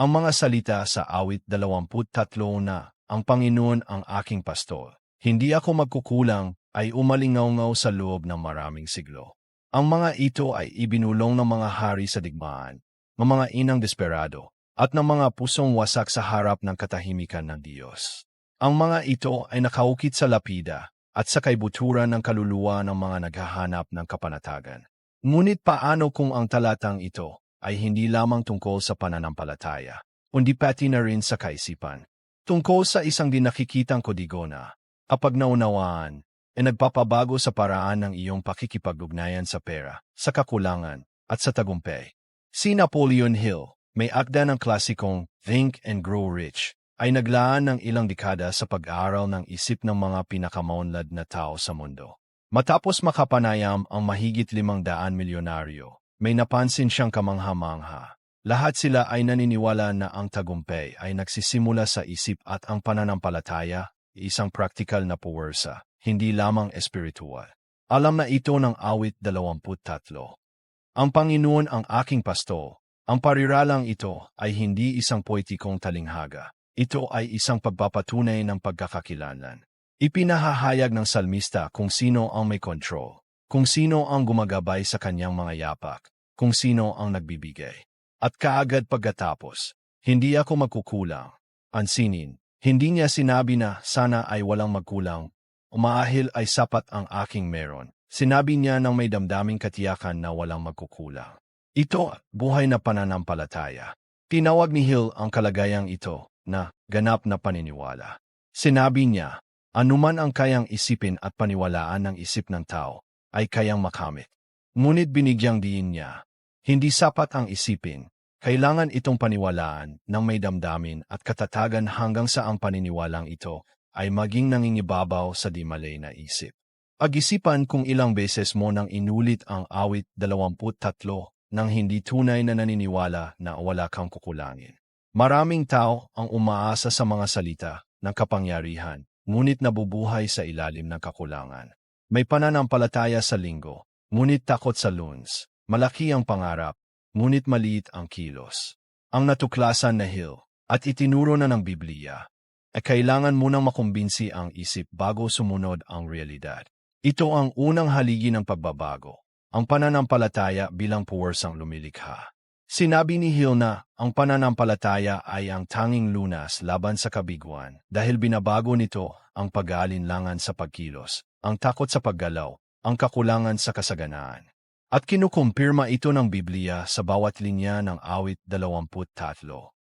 Ang mga salita sa awit 23 na, Ang Panginoon ang aking pastol. Hindi ako magkukulang ay umalingaw sa loob ng maraming siglo. Ang mga ito ay ibinulong ng mga hari sa digmaan, ng mga inang desperado, at ng mga pusong wasak sa harap ng katahimikan ng Diyos. Ang mga ito ay nakaukit sa lapida at sa kaibuturan ng kaluluwa ng mga naghahanap ng kapanatagan. Ngunit paano kung ang talatang ito ay hindi lamang tungkol sa pananampalataya, kundi pati na rin sa kaisipan. Tungkol sa isang di nakikitang kodigo na, kapag naunawaan, ay nagpapabago sa paraan ng iyong pakikipag-ugnayan sa pera, sa kakulangan, at sa tagumpay. Si Napoleon Hill, may akda ng klasikong Think and Grow Rich, ay naglaan ng ilang dekada sa pag-aaral ng isip ng mga pinakamaunlad na tao sa mundo. Matapos makapanayam ang mahigit limang daan milyonaryo, may napansin siyang kamangha-mangha. Lahat sila ay naniniwala na ang tagumpay ay nagsisimula sa isip at ang pananampalataya, isang praktikal na puwersa, hindi lamang espiritual. Alam na ito ng awit 23. Ang Panginoon ang aking pasto, ang pariralang ito ay hindi isang poetikong talinghaga. Ito ay isang pagpapatunay ng pagkakakilanlan. Ipinahahayag ng salmista kung sino ang may control, kung sino ang gumagabay sa kanyang mga yapak, kung sino ang nagbibigay. At kaagad pagkatapos, hindi ako magkukulang. Ansinin, hindi niya sinabi na sana ay walang magkulang. Umaahil ay sapat ang aking meron. Sinabi niya ng may damdaming katiyakan na walang magkukulang. Ito, buhay na pananampalataya. Tinawag ni Hill ang kalagayang ito na ganap na paniniwala. Sinabi niya, anuman ang kayang isipin at paniwalaan ng isip ng tao, ay kayang makamit. Ngunit binigyang diin niya, hindi sapat ang isipin, kailangan itong paniwalaan ng may damdamin at katatagan hanggang sa ang paniniwalang ito ay maging nangingibabaw sa di malay na isip. Pag-isipan kung ilang beses mo nang inulit ang awit 23 nang hindi tunay na naniniwala na wala kang kukulangin. Maraming tao ang umaasa sa mga salita ng kapangyarihan, ngunit nabubuhay sa ilalim ng kakulangan. May pananampalataya sa linggo, ngunit takot sa luns. Malaki ang pangarap, ngunit maliit ang kilos. Ang natuklasan na hill at itinuro na ng Biblia ay kailangan munang makumbinsi ang isip bago sumunod ang realidad. Ito ang unang haligi ng pagbabago, ang pananampalataya bilang puwersang lumilikha. Sinabi ni Hill na ang pananampalataya ay ang tanging lunas laban sa kabiguan dahil binabago nito ang pag-aalinlangan sa pagkilos, ang takot sa paggalaw, ang kakulangan sa kasaganaan. At kinukumpirma ito ng Biblia sa bawat linya ng awit 23.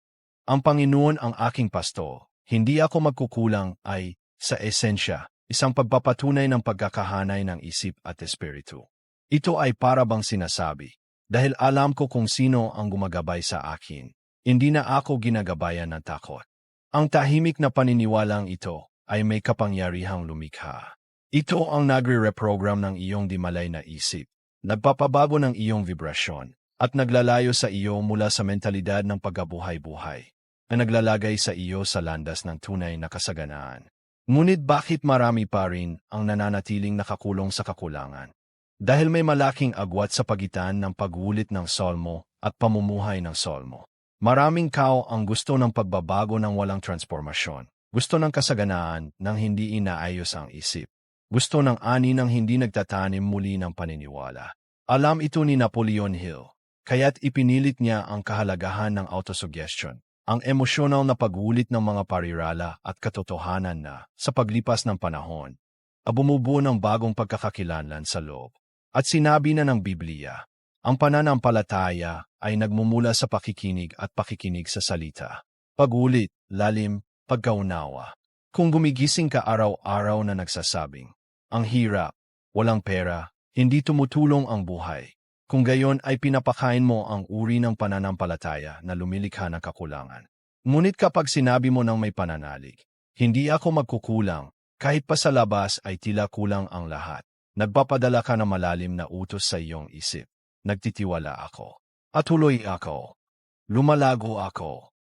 Ang Panginoon ang aking pasto, hindi ako magkukulang ay, sa esensya, isang pagpapatunay ng pagkakahanay ng isip at espiritu. Ito ay para bang sinasabi, dahil alam ko kung sino ang gumagabay sa akin, hindi na ako ginagabayan ng takot. Ang tahimik na paniniwalang ito ay may kapangyarihang lumikha. Ito ang nagre-reprogram ng iyong dimalay na isip, nagpapabago ng iyong vibrasyon, at naglalayo sa iyo mula sa mentalidad ng pagkabuhay-buhay na naglalagay sa iyo sa landas ng tunay na kasaganaan. Ngunit bakit marami pa rin ang nananatiling nakakulong sa kakulangan? Dahil may malaking agwat sa pagitan ng pagwulit ng solmo at pamumuhay ng solmo. Maraming kao ang gusto ng pagbabago ng walang transformasyon. Gusto ng kasaganaan nang hindi inaayos ang isip. Gusto ng ani nang hindi nagtatanim muli ng paniniwala. Alam ito ni Napoleon Hill, kaya't ipinilit niya ang kahalagahan ng autosuggestion, ang emosyonal na pagwulit ng mga parirala at katotohanan na, sa paglipas ng panahon, abumubuo ng bagong pagkakakilanlan sa loob. At sinabi na ng Biblia, ang pananampalataya ay nagmumula sa pakikinig at pakikinig sa salita. Pagulit, lalim, pagkaunawa. Kung gumigising ka araw-araw na nagsasabing, ang hirap, walang pera, hindi tumutulong ang buhay. Kung gayon ay pinapakain mo ang uri ng pananampalataya na lumilikha ng kakulangan. Ngunit kapag sinabi mo ng may pananalig, hindi ako magkukulang, kahit pa sa labas ay tila kulang ang lahat. Nagpapadala ka ng malalim na utos sa iyong isip. Nagtitiwala ako. At tuloy ako. Lumalago ako.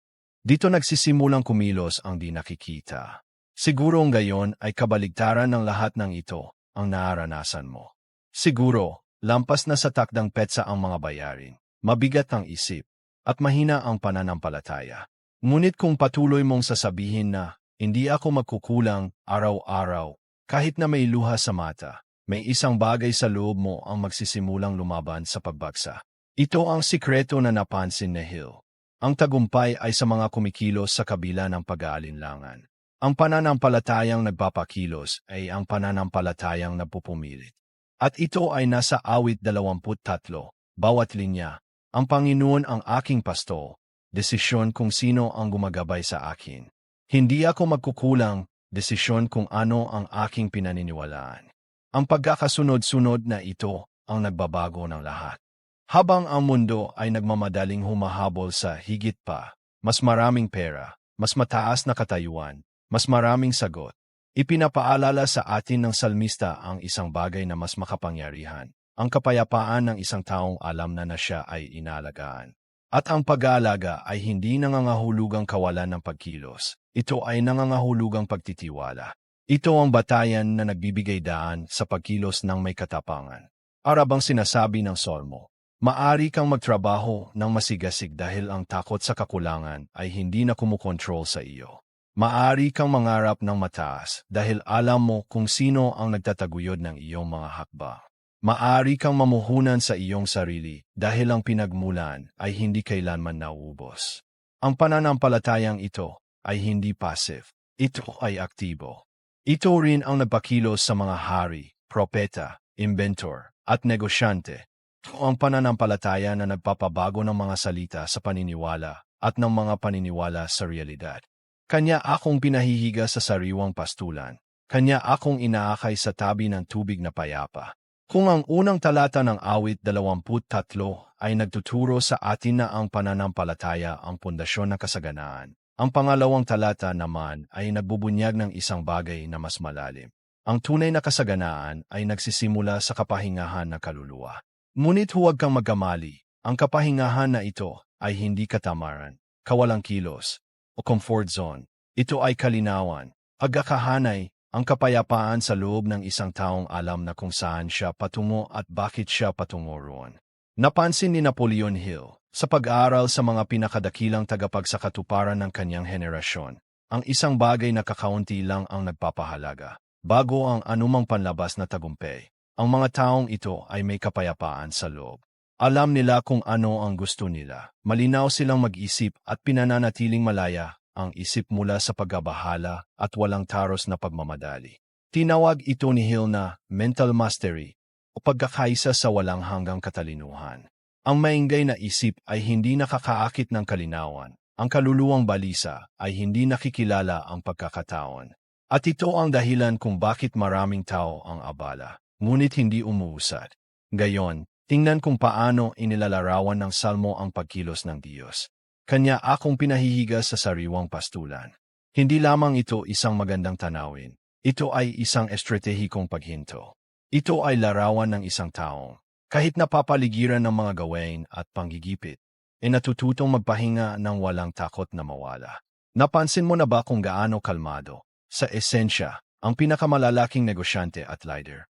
Dito nagsisimulang kumilos ang di nakikita. Siguro ang gayon ay kabaligtaran ng lahat ng ito ang naaranasan mo. Siguro, lampas na sa takdang petsa ang mga bayarin. Mabigat ang isip. at mahina ang pananampalataya. Ngunit kung patuloy mong sasabihin na, hindi ako magkukulang araw-araw, kahit na may luha sa mata, may isang bagay sa loob mo ang magsisimulang lumaban sa pagbagsa. Ito ang sikreto na napansin ni Hill. Ang tagumpay ay sa mga kumikilos sa kabila ng pag-aalinlangan. Ang pananampalatayang nagpapakilos ay ang pananampalatayang napupumilit. At ito ay nasa awit 23, bawat linya. Ang Panginoon ang aking pasto, desisyon kung sino ang gumagabay sa akin. Hindi ako magkukulang, desisyon kung ano ang aking pinaniniwalaan. Ang pagkakasunod-sunod na ito ang nagbabago ng lahat. Habang ang mundo ay nagmamadaling humahabol sa higit pa, mas maraming pera, mas mataas na katayuan, mas maraming sagot, ipinapaalala sa atin ng salmista ang isang bagay na mas makapangyarihan, ang kapayapaan ng isang taong alam na na siya ay inalagaan. At ang pag-aalaga ay hindi nangangahulugang kawalan ng pagkilos, ito ay nangangahulugang pagtitiwala. Ito ang batayan na nagbibigay daan sa pagkilos ng may katapangan. Arabang sinasabi ng Solmo, Maari kang magtrabaho ng masigasig dahil ang takot sa kakulangan ay hindi na kumukontrol sa iyo. Maari kang mangarap ng mataas dahil alam mo kung sino ang nagtataguyod ng iyong mga hakba. Maari kang mamuhunan sa iyong sarili dahil ang pinagmulan ay hindi kailanman nauubos. Ang pananampalatayang ito ay hindi passive, ito ay aktibo. Ito rin ang nagpakilos sa mga hari, propeta, inventor, at negosyante o ang pananampalataya na nagpapabago ng mga salita sa paniniwala at ng mga paniniwala sa realidad. Kanya akong pinahihiga sa sariwang pastulan. Kanya akong inaakay sa tabi ng tubig na payapa. Kung ang unang talata ng awit 23 ay nagtuturo sa atin na ang pananampalataya ang pundasyon ng kasaganaan, ang pangalawang talata naman ay nagbubunyag ng isang bagay na mas malalim. Ang tunay na kasaganaan ay nagsisimula sa kapahingahan ng kaluluwa. Ngunit huwag kang magkamali, ang kapahingahan na ito ay hindi katamaran, kawalang kilos, o comfort zone. Ito ay kalinawan, agakahanay, ang kapayapaan sa loob ng isang taong alam na kung saan siya patungo at bakit siya patungo roon. Napansin ni Napoleon Hill sa pag-aaral sa mga pinakadakilang tagapagsakatuparan ng kanyang henerasyon, ang isang bagay na kakaunti lang ang nagpapahalaga, bago ang anumang panlabas na tagumpay. Ang mga taong ito ay may kapayapaan sa loob. Alam nila kung ano ang gusto nila. Malinaw silang mag-isip at pinananatiling malaya ang isip mula sa pagkabahala at walang taros na pagmamadali. Tinawag ito ni Hill na mental mastery o pagkakaisa sa walang hanggang katalinuhan. Ang maingay na isip ay hindi nakakaakit ng kalinawan. Ang kaluluwang balisa ay hindi nakikilala ang pagkakataon. At ito ang dahilan kung bakit maraming tao ang abala ngunit hindi umuusad. Gayon, tingnan kung paano inilalarawan ng salmo ang pagkilos ng Diyos. Kanya akong pinahihiga sa sariwang pastulan. Hindi lamang ito isang magandang tanawin. Ito ay isang estratehikong paghinto. Ito ay larawan ng isang taong, kahit napapaligiran ng mga gawain at panggigipit, ay natututong magpahinga ng walang takot na mawala. Napansin mo na ba kung gaano kalmado, sa esensya, ang pinakamalalaking negosyante at leader?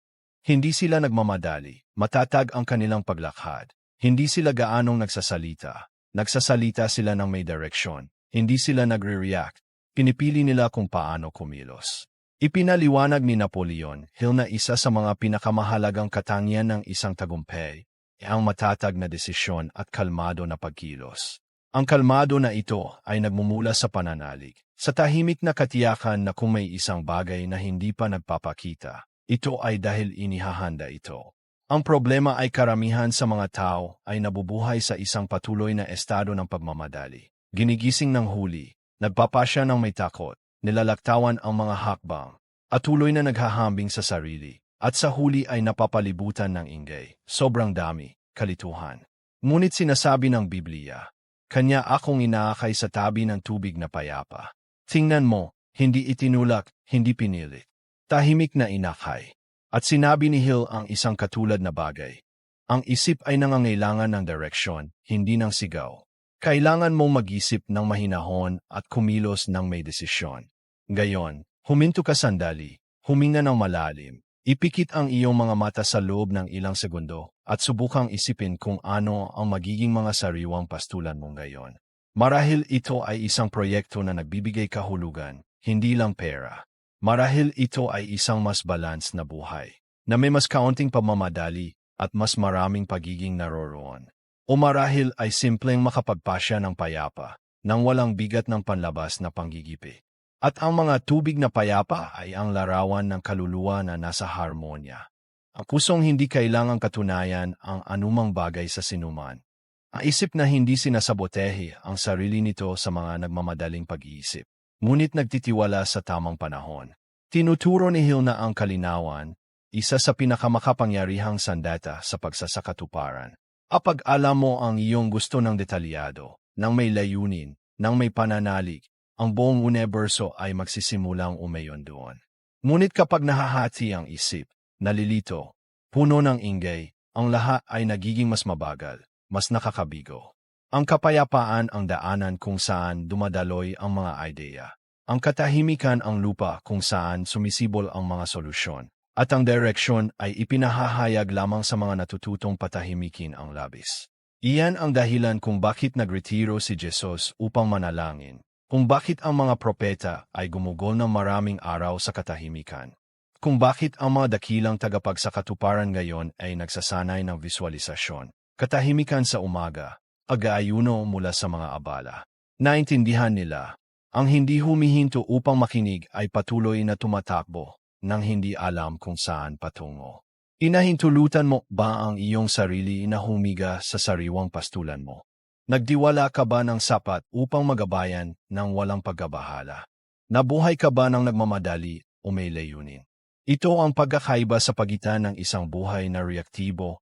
Hindi sila nagmamadali, matatag ang kanilang paglakad. Hindi sila gaanong nagsasalita. Nagsasalita sila ng may direksyon. Hindi sila nagre-react. Pinipili nila kung paano kumilos. Ipinaliwanag ni Napoleon Hill na isa sa mga pinakamahalagang katangian ng isang tagumpay ay ang matatag na desisyon at kalmado na pagkilos. Ang kalmado na ito ay nagmumula sa pananalig, sa tahimik na katiyakan na kung may isang bagay na hindi pa nagpapakita, ito ay dahil inihahanda ito. Ang problema ay karamihan sa mga tao ay nabubuhay sa isang patuloy na estado ng pagmamadali. Ginigising ng huli, nagpapasya ng may takot, nilalaktawan ang mga hakbang, at tuloy na naghahambing sa sarili, at sa huli ay napapalibutan ng ingay. Sobrang dami, kalituhan. Ngunit sinasabi ng Biblia, Kanya akong inaakay sa tabi ng tubig na payapa. Tingnan mo, hindi itinulak, hindi pinilit. Tahimik na inakay. At sinabi ni Hill ang isang katulad na bagay. Ang isip ay nangangailangan ng direksyon, hindi ng sigaw. Kailangan mong mag-isip ng mahinahon at kumilos ng may desisyon. Gayon, huminto ka sandali, huminga ng malalim, Ipikit ang iyong mga mata sa loob ng ilang segundo at subukang isipin kung ano ang magiging mga sariwang pastulan mo ngayon. Marahil ito ay isang proyekto na nagbibigay kahulugan, hindi lang pera. Marahil ito ay isang mas balance na buhay, na may mas kaunting pamamadali at mas maraming pagiging naroroon. O marahil ay simpleng makapagpasya ng payapa, nang walang bigat ng panlabas na panggigipi. At ang mga tubig na payapa ay ang larawan ng kaluluwa na nasa harmonya. Ang pusong hindi kailangang katunayan ang anumang bagay sa sinuman. Ang isip na hindi sinasabotehe ang sarili nito sa mga nagmamadaling pag-iisip, ngunit nagtitiwala sa tamang panahon. Tinuturo ni Hill na ang kalinawan, isa sa pinakamakapangyarihang sandata sa pagsasakatuparan. Kapag alam mo ang iyong gusto ng detalyado, ng may layunin, ng may pananalig, ang buong universo ay magsisimulang umayon doon. Ngunit kapag nahahati ang isip, nalilito, puno ng ingay, ang lahat ay nagiging mas mabagal, mas nakakabigo. Ang kapayapaan ang daanan kung saan dumadaloy ang mga ideya. Ang katahimikan ang lupa kung saan sumisibol ang mga solusyon. At ang direksyon ay ipinahahayag lamang sa mga natututong patahimikin ang labis. Iyan ang dahilan kung bakit nagretiro si Jesus upang manalangin, kung bakit ang mga propeta ay gumugol ng maraming araw sa katahimikan, kung bakit ang mga dakilang tagapagsakatuparan ngayon ay nagsasanay ng visualisasyon, katahimikan sa umaga, agaayuno mula sa mga abala. Naintindihan nila, ang hindi humihinto upang makinig ay patuloy na tumatakbo nang hindi alam kung saan patungo. Inahintulutan mo ba ang iyong sarili na humiga sa sariwang pastulan mo? Nagdiwala ka ba ng sapat upang magabayan ng walang pagkabahala? Nabuhay ka ba ng nagmamadali o may layunin? Ito ang pagkakaiba sa pagitan ng isang buhay na reaktibo,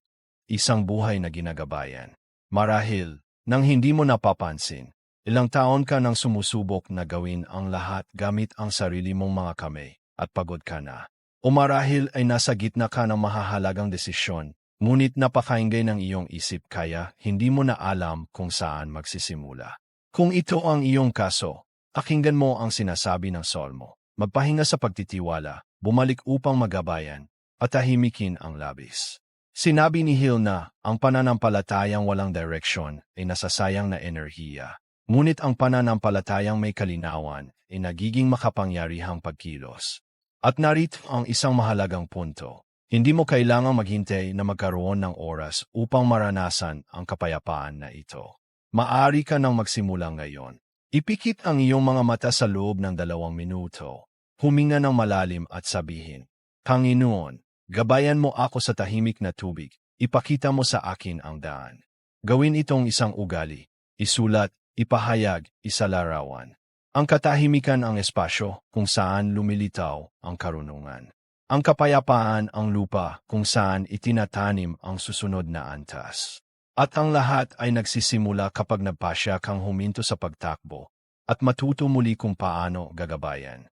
isang buhay na ginagabayan. Marahil, nang hindi mo napapansin, ilang taon ka nang sumusubok na gawin ang lahat gamit ang sarili mong mga kamay at pagod ka na. O marahil ay nasa gitna ka ng mahahalagang desisyon, ngunit napakaingay ng iyong isip kaya hindi mo na alam kung saan magsisimula. Kung ito ang iyong kaso, akinggan mo ang sinasabi ng Solmo. Magpahinga sa pagtitiwala, bumalik upang magabayan, at tahimikin ang labis. Sinabi ni Hill na ang pananampalatayang walang direksyon ay nasasayang na enerhiya. Ngunit ang pananampalatayang may kalinawan ay nagiging makapangyarihang pagkilos. At narito ang isang mahalagang punto. Hindi mo kailangang maghintay na magkaroon ng oras upang maranasan ang kapayapaan na ito. Maari ka nang magsimula ngayon. Ipikit ang iyong mga mata sa loob ng dalawang minuto. Huminga ng malalim at sabihin, Panginoon, gabayan mo ako sa tahimik na tubig. Ipakita mo sa akin ang daan. Gawin itong isang ugali. Isulat, ipahayag, isalarawan. Ang katahimikan ang espasyo kung saan lumilitaw ang karunungan. Ang kapayapaan ang lupa kung saan itinatanim ang susunod na antas. At ang lahat ay nagsisimula kapag nagpasya kang huminto sa pagtakbo at matuto muli kung paano gagabayan.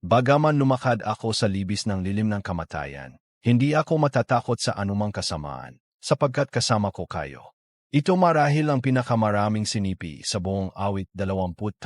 Bagaman lumakad ako sa libis ng lilim ng kamatayan, hindi ako matatakot sa anumang kasamaan, sapagkat kasama ko kayo. Ito marahil ang pinakamaraming sinipi sa buong awit 23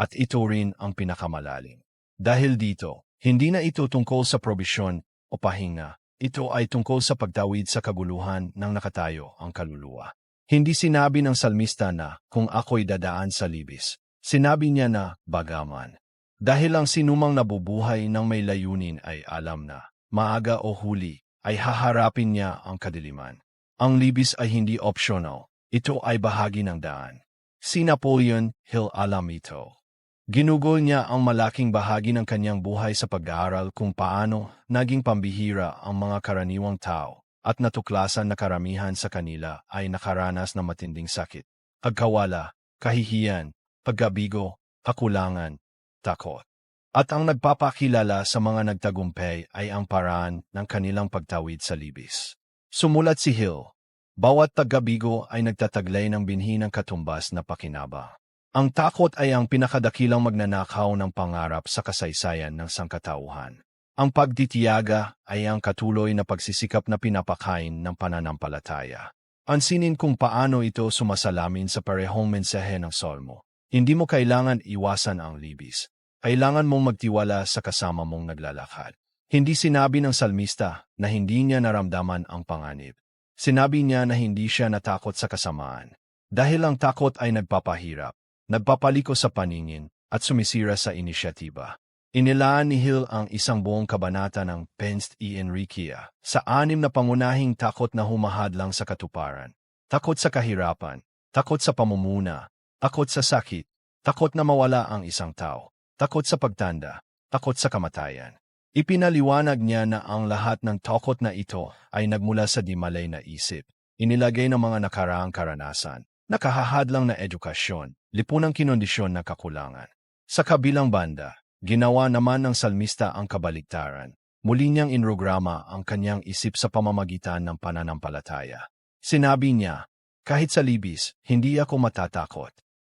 at ito rin ang pinakamalalim. Dahil dito, hindi na ito tungkol sa probisyon o pahinga. Ito ay tungkol sa pagtawid sa kaguluhan ng nakatayo ang kaluluwa. Hindi sinabi ng salmista na kung ako'y dadaan sa libis. Sinabi niya na bagaman. Dahil ang sinumang nabubuhay ng may layunin ay alam na, maaga o huli, ay haharapin niya ang kadiliman. Ang libis ay hindi optional. Ito ay bahagi ng daan. Si Napoleon Hill alam ito. Ginugol niya ang malaking bahagi ng kanyang buhay sa pag-aaral kung paano naging pambihira ang mga karaniwang tao at natuklasan na karamihan sa kanila ay nakaranas ng matinding sakit, pagkawala, kahihiyan, paggabigo, kakulangan, takot. At ang nagpapakilala sa mga nagtagumpay ay ang paraan ng kanilang pagtawid sa libis. Sumulat si Hill, bawat tagabigo ay nagtataglay ng binhi ng katumbas na pakinaba. Ang takot ay ang pinakadakilang magnanakaw ng pangarap sa kasaysayan ng sangkatauhan. Ang pagtitiyaga ay ang katuloy na pagsisikap na pinapakain ng pananampalataya. Ansinin kung paano ito sumasalamin sa parehong mensahe ng Solmo. Hindi mo kailangan iwasan ang libis. Kailangan mong magtiwala sa kasama mong naglalakad. Hindi sinabi ng salmista na hindi niya naramdaman ang panganib. Sinabi niya na hindi siya natakot sa kasamaan. Dahil ang takot ay nagpapahirap, nagpapaliko sa paningin, at sumisira sa inisyatiba. Inilaan ni Hill ang isang buong kabanata ng Penst e Enriquea sa anim na pangunahing takot na humahadlang sa katuparan. Takot sa kahirapan, takot sa pamumuna, takot sa sakit, takot na mawala ang isang tao, takot sa pagtanda, takot sa kamatayan. Ipinaliwanag niya na ang lahat ng takot na ito ay nagmula sa di malay na isip, inilagay ng mga nakaraang karanasan, nakahahadlang na edukasyon, lipunang kinondisyon na kakulangan. Sa kabilang banda, Ginawa naman ng salmista ang kabaligtaran. Muli niyang inrograma ang kanyang isip sa pamamagitan ng pananampalataya. Sinabi niya, kahit sa libis, hindi ako matatakot.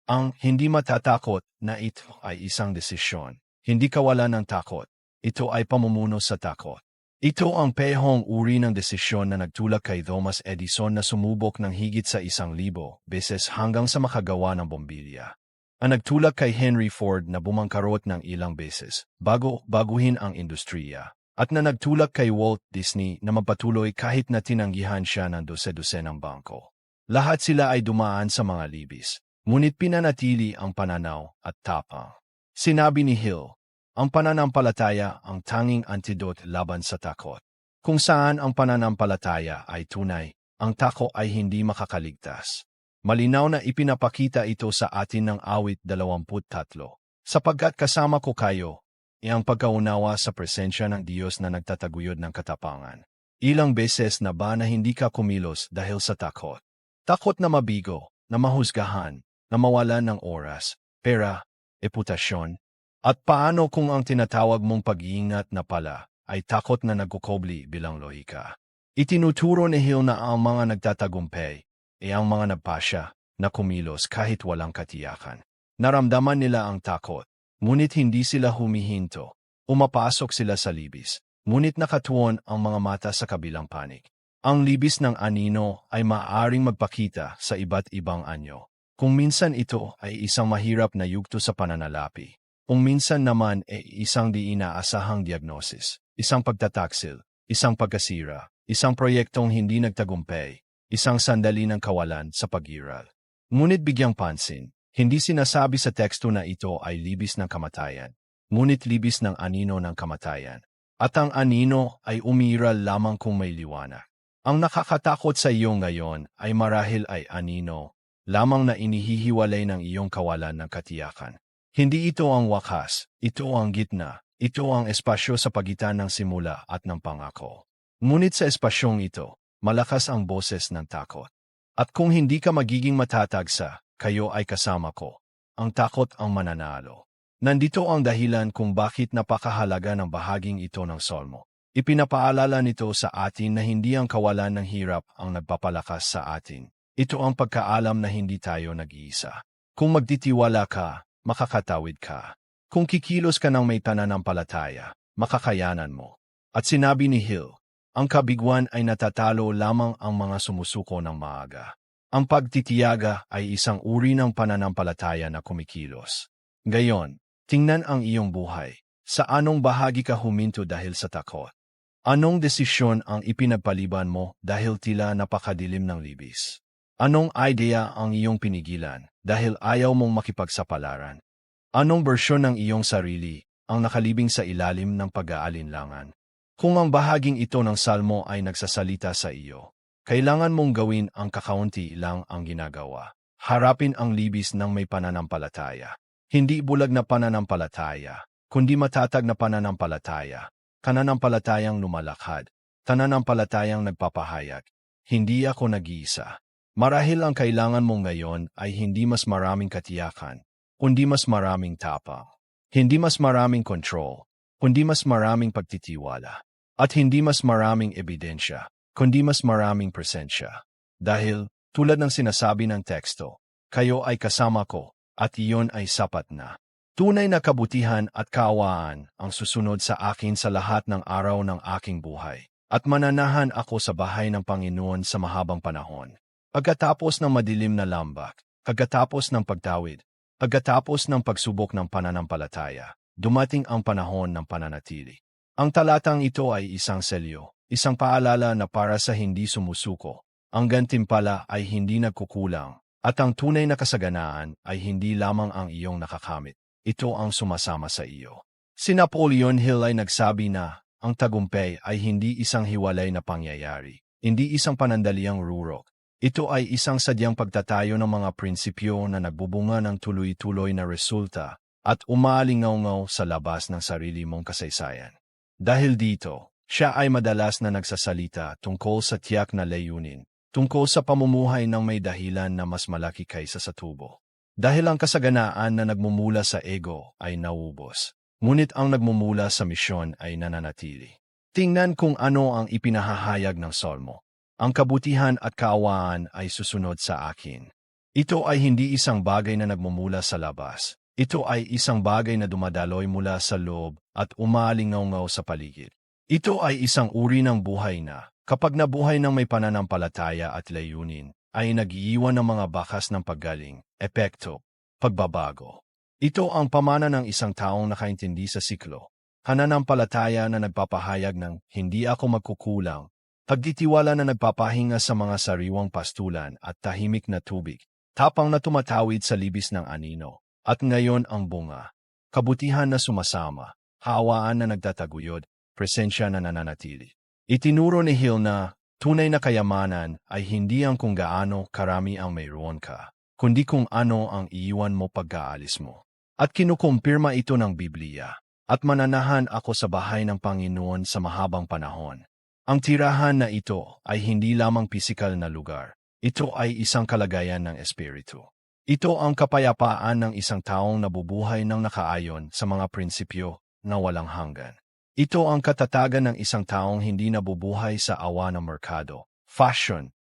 Ang hindi matatakot na ito ay isang desisyon. Hindi kawalan ng takot. Ito ay pamumuno sa takot. Ito ang pehong uri ng desisyon na nagtulak kay Thomas Edison na sumubok ng higit sa isang libo beses hanggang sa makagawa ng bombilya ang nagtulak kay Henry Ford na bumangkarot ng ilang beses bago baguhin ang industriya at na nagtulak kay Walt Disney na mapatuloy kahit na tinanggihan siya ng dose-dose ng bangko. Lahat sila ay dumaan sa mga libis, ngunit pinanatili ang pananaw at tapang. Sinabi ni Hill, ang pananampalataya ang tanging antidote laban sa takot. Kung saan ang pananampalataya ay tunay, ang tako ay hindi makakaligtas. Malinaw na ipinapakita ito sa atin ng awit 23. Sapagkat kasama ko kayo, iyang pagkaunawa sa presensya ng Diyos na nagtataguyod ng katapangan. Ilang beses na ba na hindi ka kumilos dahil sa takot? Takot na mabigo, na mahusgahan, na mawalan ng oras, pera, eputasyon, at paano kung ang tinatawag mong pag-iingat na pala ay takot na nagkukobli bilang lohika? Itinuturo ni Hill na ang mga nagtatagumpay e ang mga nagpasya na kumilos kahit walang katiyakan. Naramdaman nila ang takot, ngunit hindi sila humihinto. Umapasok sila sa libis, ngunit nakatuon ang mga mata sa kabilang panig. Ang libis ng anino ay maaaring magpakita sa iba't ibang anyo. Kung minsan ito ay isang mahirap na yugto sa pananalapi, kung minsan naman ay isang di inaasahang diagnosis, isang pagtataksil, isang pagkasira, isang proyektong hindi nagtagumpay, isang sandali ng kawalan sa pag-iral. Ngunit bigyang pansin, hindi sinasabi sa teksto na ito ay libis ng kamatayan, ngunit libis ng anino ng kamatayan. At ang anino ay umiral lamang kung may liwanag. Ang nakakatakot sa iyo ngayon ay marahil ay anino, lamang na inihihiwalay ng iyong kawalan ng katiyakan. Hindi ito ang wakas, ito ang gitna, ito ang espasyo sa pagitan ng simula at ng pangako. Ngunit sa espasyong ito, malakas ang boses ng takot. At kung hindi ka magiging matatagsa, kayo ay kasama ko. Ang takot ang mananalo. Nandito ang dahilan kung bakit napakahalaga ng bahaging ito ng Solmo. Ipinapaalala nito sa atin na hindi ang kawalan ng hirap ang nagpapalakas sa atin. Ito ang pagkaalam na hindi tayo nag-iisa. Kung magtitiwala ka, makakatawid ka. Kung kikilos ka ng may pananampalataya, makakayanan mo. At sinabi ni Hill, ang kabiguan ay natatalo lamang ang mga sumusuko ng maaga. Ang pagtitiyaga ay isang uri ng pananampalataya na kumikilos. Gayon, tingnan ang iyong buhay. Sa anong bahagi ka huminto dahil sa takot? Anong desisyon ang ipinagpaliban mo dahil tila napakadilim ng libis? Anong idea ang iyong pinigilan dahil ayaw mong makipagsapalaran? Anong bersyon ng iyong sarili ang nakalibing sa ilalim ng pag-aalinlangan? Kung ang bahaging ito ng salmo ay nagsasalita sa iyo, kailangan mong gawin ang kakaunti lang ang ginagawa. Harapin ang libis ng may pananampalataya. Hindi bulag na pananampalataya, kundi matatag na pananampalataya. Kananampalatayang lumalakad. Tananampalatayang nagpapahayag. Hindi ako nag-iisa. Marahil ang kailangan mo ngayon ay hindi mas maraming katiyakan, kundi mas maraming tapang. Hindi mas maraming control, kundi mas maraming pagtitiwala. At hindi mas maraming ebidensya, kundi mas maraming presensya. Dahil, tulad ng sinasabi ng teksto, kayo ay kasama ko, at iyon ay sapat na. Tunay na kabutihan at kaawaan ang susunod sa akin sa lahat ng araw ng aking buhay, at mananahan ako sa bahay ng Panginoon sa mahabang panahon. Pagkatapos ng madilim na lambak, pagkatapos ng pagtawid, pagkatapos ng pagsubok ng pananampalataya, dumating ang panahon ng pananatili. Ang talatang ito ay isang selyo, isang paalala na para sa hindi sumusuko. Ang gantimpala ay hindi nagkukulang, at ang tunay na kasaganaan ay hindi lamang ang iyong nakakamit. Ito ang sumasama sa iyo. Si Napoleon Hill ay nagsabi na, ang tagumpay ay hindi isang hiwalay na pangyayari, hindi isang panandaliang rurok. Ito ay isang sadyang pagtatayo ng mga prinsipyo na nagbubunga ng tuloy-tuloy na resulta at umalingaw-ngaw sa labas ng sarili mong kasaysayan. Dahil dito, siya ay madalas na nagsasalita tungkol sa tiyak na layunin, tungkol sa pamumuhay ng may dahilan na mas malaki kaysa sa tubo. Dahil ang kasaganaan na nagmumula sa ego ay naubos, ngunit ang nagmumula sa misyon ay nananatili. Tingnan kung ano ang ipinahahayag ng Solmo. Ang kabutihan at kaawaan ay susunod sa akin. Ito ay hindi isang bagay na nagmumula sa labas. Ito ay isang bagay na dumadaloy mula sa loob at umalingaw sa paligid. Ito ay isang uri ng buhay na, kapag nabuhay ng may pananampalataya at layunin, ay nagiiwan ng mga bakas ng paggaling, epekto, pagbabago. Ito ang pamana ng isang taong nakaintindi sa siklo. Pananampalataya na nagpapahayag ng hindi ako magkukulang, pagditiwala na nagpapahinga sa mga sariwang pastulan at tahimik na tubig, tapang na tumatawid sa libis ng anino. At ngayon ang bunga, kabutihan na sumasama, hawaan na nagtataguyod, presensya na nananatili. Itinuro ni Hill na tunay na kayamanan ay hindi ang kung gaano karami ang mayroon ka, kundi kung ano ang iiwan mo pagkaalis mo. At kinukumpirma ito ng Biblia, at mananahan ako sa bahay ng Panginoon sa mahabang panahon. Ang tirahan na ito ay hindi lamang pisikal na lugar, ito ay isang kalagayan ng espiritu. Ito ang kapayapaan ng isang taong nabubuhay ng nakaayon sa mga prinsipyo na walang hanggan. Ito ang katatagan ng isang taong hindi nabubuhay sa awa ng merkado, fashion,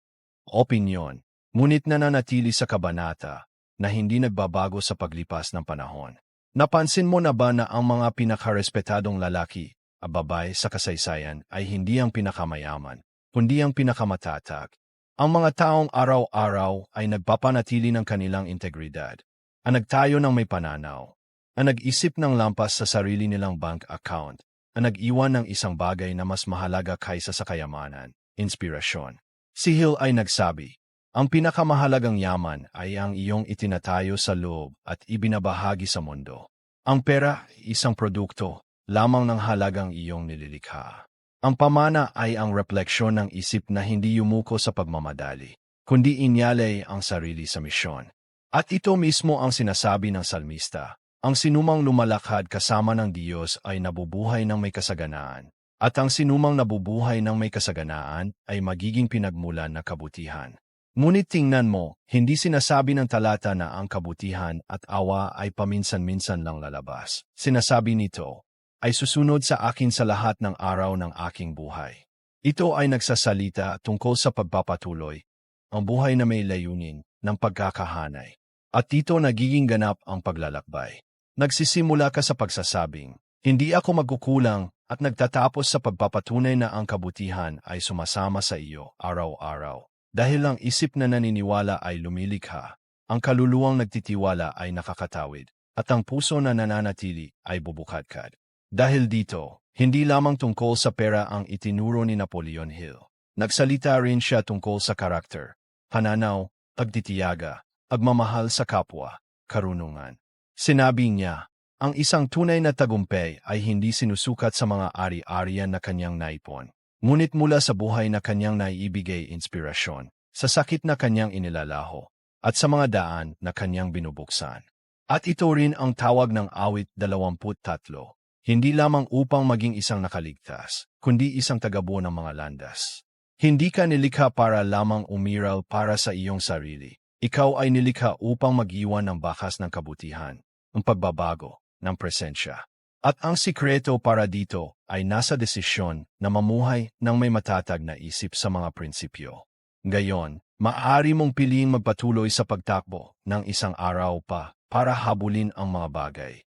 opinyon, ngunit nananatili sa kabanata na hindi nagbabago sa paglipas ng panahon. Napansin mo na ba na ang mga pinakarespetadong lalaki, ababay sa kasaysayan ay hindi ang pinakamayaman, kundi ang pinakamatatag, ang mga taong araw-araw ay nagpapanatili ng kanilang integridad, ang nagtayo ng may pananaw, ang nag-isip ng lampas sa sarili nilang bank account, ang nag-iwan ng isang bagay na mas mahalaga kaysa sa kayamanan, inspirasyon. Si Hill ay nagsabi, ang pinakamahalagang yaman ay ang iyong itinatayo sa loob at ibinabahagi sa mundo. Ang pera, isang produkto, lamang ng halagang iyong nililikha. Ang pamana ay ang refleksyon ng isip na hindi yumuko sa pagmamadali, kundi inyalay ang sarili sa misyon. At ito mismo ang sinasabi ng salmista, ang sinumang lumalakad kasama ng Diyos ay nabubuhay ng may kasaganaan, at ang sinumang nabubuhay ng may kasaganaan ay magiging pinagmulan na kabutihan. Ngunit tingnan mo, hindi sinasabi ng talata na ang kabutihan at awa ay paminsan-minsan lang lalabas. Sinasabi nito, ay susunod sa akin sa lahat ng araw ng aking buhay. Ito ay nagsasalita tungkol sa pagpapatuloy, ang buhay na may layunin ng pagkakahanay. At dito nagiging ganap ang paglalakbay. Nagsisimula ka sa pagsasabing, hindi ako magkukulang at nagtatapos sa pagpapatunay na ang kabutihan ay sumasama sa iyo araw-araw. Dahil ang isip na naniniwala ay lumilikha, ang kaluluwang nagtitiwala ay nakakatawid, at ang puso na nananatili ay bubukadkad. Dahil dito, hindi lamang tungkol sa pera ang itinuro ni Napoleon Hill. Nagsalita rin siya tungkol sa karakter, pananaw, pagtitiyaga, agmamahal sa kapwa, karunungan. Sinabi niya, ang isang tunay na tagumpay ay hindi sinusukat sa mga ari-arian na kanyang naipon, ngunit mula sa buhay na kanyang naiibigay inspirasyon, sa sakit na kanyang inilalaho, at sa mga daan na kanyang binubuksan. At ito rin ang tawag ng awit 23, hindi lamang upang maging isang nakaligtas, kundi isang tagabuo ng mga landas. Hindi ka nilikha para lamang umiral para sa iyong sarili. Ikaw ay nilikha upang mag-iwan ng bakas ng kabutihan, ng pagbabago, ng presensya. At ang sikreto para dito ay nasa desisyon na mamuhay ng may matatag na isip sa mga prinsipyo. Gayon, maaari mong piling magpatuloy sa pagtakbo ng isang araw pa para habulin ang mga bagay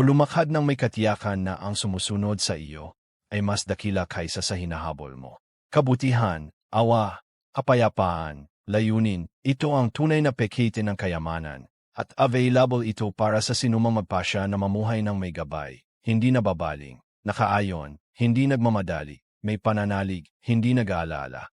o lumakad ng may katiyakan na ang sumusunod sa iyo ay mas dakila kaysa sa hinahabol mo. Kabutihan, awa, kapayapaan, layunin, ito ang tunay na pekite ng kayamanan at available ito para sa sinumang magpasya na mamuhay ng may gabay, hindi nababaling, nakaayon, hindi nagmamadali, may pananalig, hindi nag-aalala.